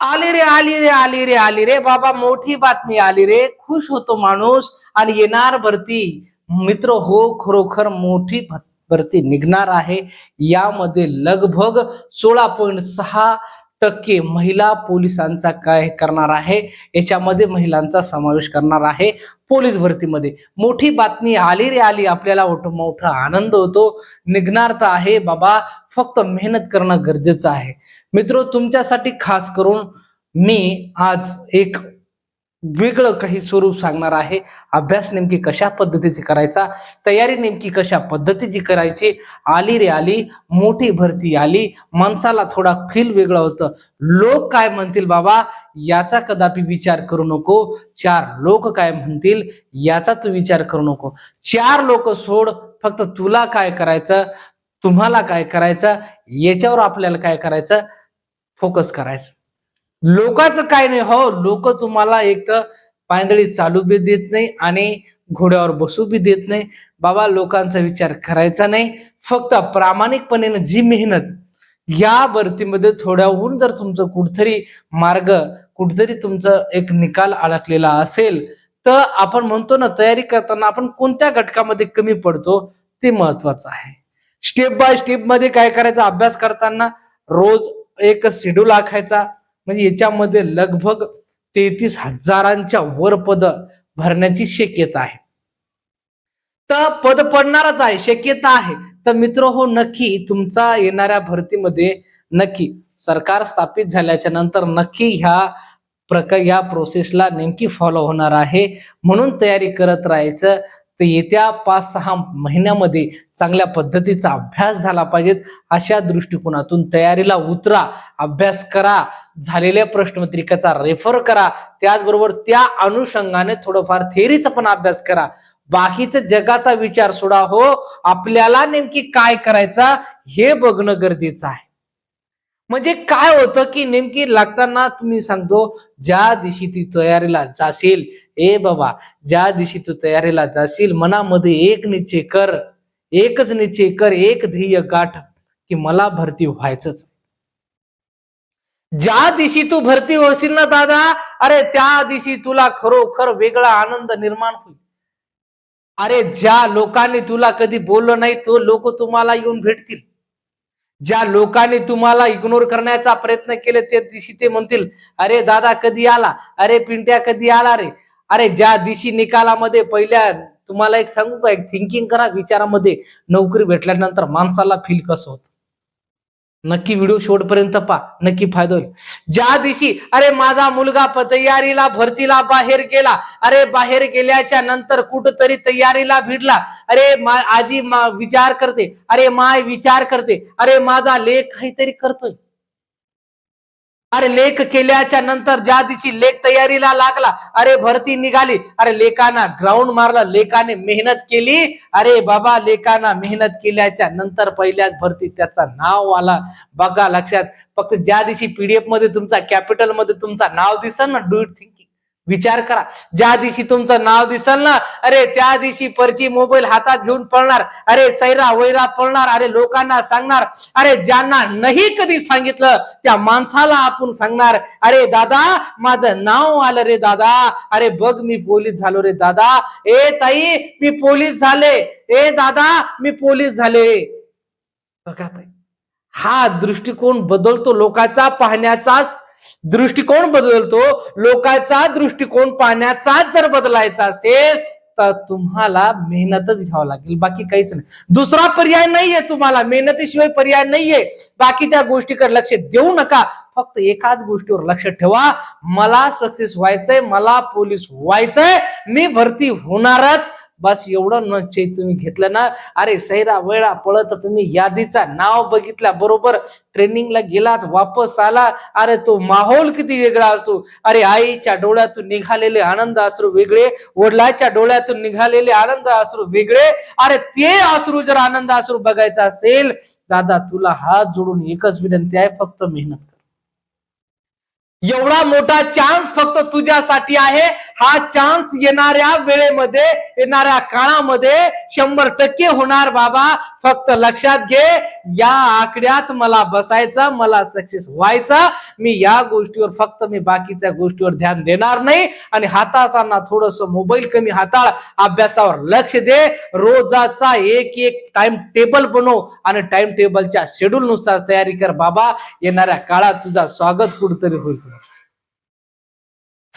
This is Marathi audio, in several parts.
आली रे आली रे आली रे आली रे. बाबा मोठी बातमी आली रे. खुश होतो माणूस आणि येणार भरती. मित्र हो खरोखर मोठी भरती निघणार आहे. यामध्ये लगभग सोळा पॉईंट सहा टक्के महिला पोलिसांचा काय करणार आहे? याच्यामध्ये महिलांचा समावेश करणार आहे पोलीस भरतीमध्ये. मोठी बातमी आली रे आली. आपल्याला मोठ- मोठा आनंद होतो. निघणार तर आहे बाबा. फक्त मेहनत करणं गरजेचं आहे. मित्र तुमच्यासाठी खास करून मी आज एक वेगळं काही स्वरूप सांगणार आहे. अभ्यास नेमकी कशा पद्धतीची करायचा तयारी नेमकी कशा पद्धतीची करायची आली रे आली मोठी भरती आली माणसाला थोडा फील वेगळं होतं. लोक काय म्हणतील बाबा? याचा कदापि विचार करू नको. चार लोक काय म्हणतील? याचा तू विचार करू नको. चार लोक सोड फक्त तुला काय करायचं? तुम्हाला काय करायचं? याच्यावर आपल्याला काय करायचं? फोकस करायचं. लोकांचं काय नाही हो. लोक तुम्हाला एक तर पायंदळी चालू बी देत नाही आणि घोड्यावर बसू बी देत नाही. बाबा लोकांचा विचार करायचा नाही. फक्त प्रामाणिकपणे जी मेहनत या भरतीमध्ये थोड्याहून जर तुमचं कुठतरी मार्ग कुठतरी तुमचं एक निकाल अडकलेला असेल तर आपण म्हणतो ना तयारी करताना आपण कोणत्या घटकामध्ये कमी पडतो ते महत्वाचं आहे. स्टेप बाय स्टेपमध्ये काय करायचं? अभ्यास करताना रोज एक शेड्यूल आखायचा. म्हणजे याच्यामध्ये लगभग तेहतीस हजारांच्या वर पद भरण्याची शक्यता आहे. तर पद पडणारच आहे शक्यता आहे. तर मित्र हो नक्की तुमचा येणाऱ्या भरतीमध्ये नक्की सरकार स्थापित झाल्याच्यानंतर नक्की ह्या प्रकार या प्रोसेसला नेमकी फॉलो होणार आहे. म्हणून तयारी करत राहायचं. तर येत्या पाच सहा महिन्यामध्ये चांगल्या पद्धतीचा अभ्यास झाला पाहिजेत अशा दृष्टिकोनातून तयारीला उतरा अभ्यास करा झालेल्या प्रश्नपत्रिकेचा रेफर करा. त्याचबरोबर त्या अनुषंगाने थोडंफार थेरीचा पण अभ्यास करा. बाकीचं जगाचा विचार सोडा हो. आपल्याला नेमकी काय करायचा हे बघणं गरजेचं आहे. म्हणजे काय होतं की नेमकी लागताना तुम्ही सांगतो ज्या दिवशी ती तयारीला जाशील ए बाबा ज्या दिवशी तू तयारीला जाशील मनामध्ये एक निश्चय कर एकच निश्चय कर एक ध्येय गाठ की मला भरती व्हायचंच ज्या दिवशी तू भरती होशील ना दादा अरे त्या दिवशी तुला खरोखर वेगळा आनंद निर्माण होईल. अरे ज्या लोकांनी तुला कधी बोललं नाही तो लोक तुम्हाला येऊन भेटतील. ज्या लोकांनी तुम्हाला इग्नोर करण्याचा प्रयत्न केले ते दिशी ते म्हणतील अरे दादा कधी आला? अरे पिंट्या कधी आला रे? अरे ज्या दिशी निकालामध्ये पहिल्या तुम्हाला एक सांगू का? एक थिंकिंग करा विचारामध्ये. नोकरी भेटल्यानंतर माणसाला फील कसं होतं? नक्की व्हिडिओ शेवटपर्यंत पहा नक्की फायदा होईल. ज्या दिवशी अरे माझा मुलगा तयारीला भरतीला बाहेर गेला अरे बाहेर गेल्याच्यानंतर कुठंतरी तयारीला भिडला अरे मा आजी मा विचार करते अरे माय विचार करते अरे माझा लेख काहीतरी करतोय. अरे लेख केल्याच्यानंतर ज्या दिवशी लेख तयारीला लागला अरे भरती निघाली अरे लेखाना ग्राउंड मारला लेखाने मेहनत केली अरे बाबा लेखाना मेहनत केल्याच्यानंतर पहिल्याच भरती त्याचा नाव आला. बघा लक्षात फक्त ज्या दिवशी पीडीएफमध्ये तुमचा कॅपिटलमध्ये तुमचा नाव दिसन ना डू इट थिंक विचार करा. ज्या दिवशी तुमचं नाव दिसल ना अरे त्या दिवशी परची मोबाईल हातात घेऊन पळणार. अरे सैरा वैरा पळणार अरे लोकांना सांगणार. अरे ज्यांना नाही कधी सांगितलं त्या माणसाला आपण सांगणार. अरे दादा माझं नाव आलं रे दादा. अरे बघ मी पोलीस झालो रे दादा. ए ताई मी पोलीस झाले. ए दादा मी पोलीस झाले. बघा ताई हा दृष्टिकोन बदलतो लोकांचा पाहण्याचा दृष्टिकोन बदलतो लोकांचा दृष्टिकोन पाहण्याचाच जर बदलायचा असेल तर तुम्हाला मेहनतच घ्यावं लागेल. बाकी काहीच नाही. दुसरा पर्याय नाहीये तुम्हाला. मेहनतीशिवाय पर्याय नाहीये. बाकीच्या गोष्टीकडे लक्ष देऊ नका. फक्त एकाच गोष्टीवर लक्ष ठेवा. मला सक्सेस व्हायचंय मला पोलीस व्हायचंय. मी भरती होणारच. बस एवढं निश्चय तुम्ही घेतलं ना अरे सैरा वेळा पळत तुम्ही यादीचा नाव बघितल्या बरोबर? ट्रेनिंगला गेलात वापस आला अरे तो माहोल किती वेगळा असतो. अरे आईच्या डोळ्यातून निघालेले आनंद असू वेगळे वडिलाच्या डोळ्यातून निघालेले आनंद असू वेगळे. अरे ते असू जर आनंद असू बघायचा असेल दादा तुला हात जोडून एकच विनंती आहे फक्त मेहनत एवढा मोठा चान्स फक्त तुझ्यासाठी आहे हा चान्स येणाऱ्या वेळेमध्ये येणाऱ्या काळामध्ये शंभर टक्के होणार बाबा. फक्त लक्षात घे या आकड्यात मला बसायचा मला सक्सेस व्हायचा. मी या गोष्टीवर फक्त मी बाकीच्या गोष्टीवर ध्यान देणार नाही. आणि हाताळताना थोडस मोबाईल कमी हाताळ अभ्यासावर लक्ष दे. रोजाचा एक एक टाइम टेबल बनव आणि टाइम टेबलच्या शेड्यूल नुसार तयारी कर बाबा. येणाऱ्या काळात तुझा स्वागत कुठतरी होईल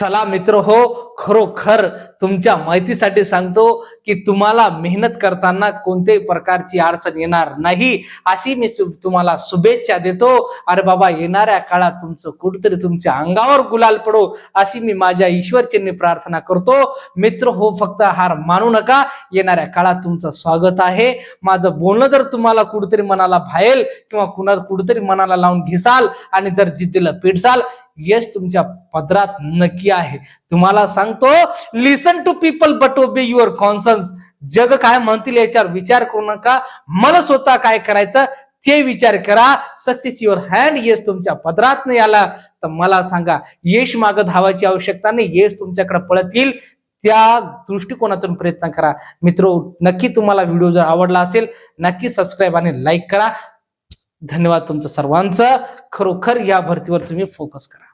चला मित्र हो खरोखर तुमच्या माहितीसाठी सांगतो की तुम्हाला मेहनत करताना कोणत्याही प्रकारची अडचण येणार नाही. अशी मी सु- तुम्हाला शुभेच्छा देतो. अरे बाबा येणाऱ्या काळात तुमचं कुठतरी तुमच्या अंगावर गुलाल पडो अशी मी माझ्या ईश्वरचेंनी प्रार्थना करतो. मित्र हो फक्त हार मानू नका. येणाऱ्या काळात तुमचं स्वागत आहे. माझं बोलणं जर तुम्हाला कुठतरी मनाला भाएल किंवा कुणा कुठतरी मनाला लावून घेसाल आणि जर जिद्दीला पिडसाल यश तुमच्या पदरात नक्की आहे. तुम्हाला सांगतो listen to people but obey your conscience जग काय म्हणतील याच्यावर विचार करू नका. मला स्वतः काय करायचं ते विचार करा. सक्सेस युअर हँड येस तुमच्या पदरात नाही आला तर मला सांगा यश माग धावायची आवश्यकता नाही. यश तुमच्याकडे पळत येईल त्या दृष्टिकोनातून प्रयत्न करा. मित्र नक्की तुम्हाला व्हिडिओ जर आवडला असेल नक्की सबस्क्राईब आणि लाईक करा. धन्यवाद तुमचं सर्वांचं. खरोखर या भरतीवर तुम्ही फोकस करा.